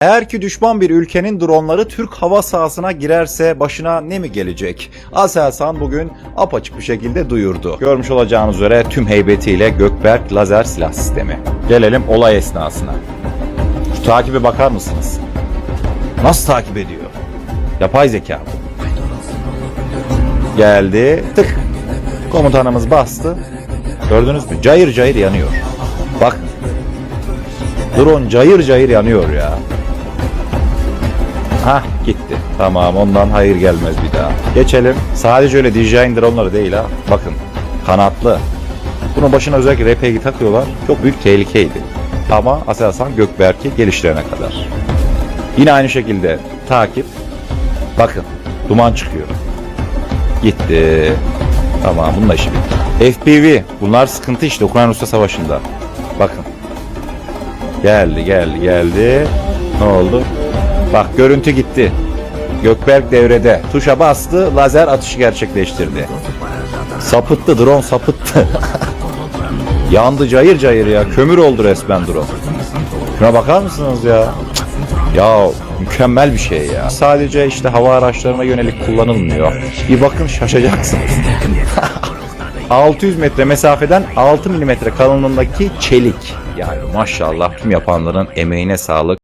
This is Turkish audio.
Eğer ki düşman bir ülkenin dronları Türk hava sahasına girerse başına ne mi gelecek? Aselsan bugün apaçık bir şekilde duyurdu. Görmüş olacağınız üzere tüm heybetiyle Gökberk lazer silah sistemi. Gelelim olay esnasına. Şu takibe bakar mısınız? Nasıl takip ediyor? Yapay zeka bu. Geldi. Tık. Komutanımız bastı. Gördünüz mü? Cayır cayır yanıyor. Bak. Drone cayır cayır yanıyor ya. Hah gitti. Tamam ondan hayır gelmez bir daha. Geçelim. Sadece öyle DJI dronları değil ha. Bakın kanatlı. Bunun başına özellikle RPG takıyorlar. Çok büyük tehlikeydi. Ama Aselsan Gökberk'i geliştirene kadar. Yine aynı şekilde takip. Bakın duman çıkıyor. Gitti. Tamam bunun da işi bitti. FPV bunlar sıkıntı işte Ukrayna-Rusya savaşında. Bakın. Geldi geldi geldi. Ne oldu? Bak görüntü gitti. Gökberk devrede. Tuşa bastı, lazer atışı gerçekleştirdi. Sapıttı, drone sapıttı. Yandı cayır cayır ya. Kömür oldu resmen drone. Şuna bakar mısınız ya? Ya mükemmel bir şey ya. Sadece işte hava araçlarına yönelik kullanılmıyor. Bir bakın şaşacaksınız. 600 metre mesafeden 6 milimetre kalınlığındaki çelik. Yani maşallah tüm yapanların emeğine sağlık.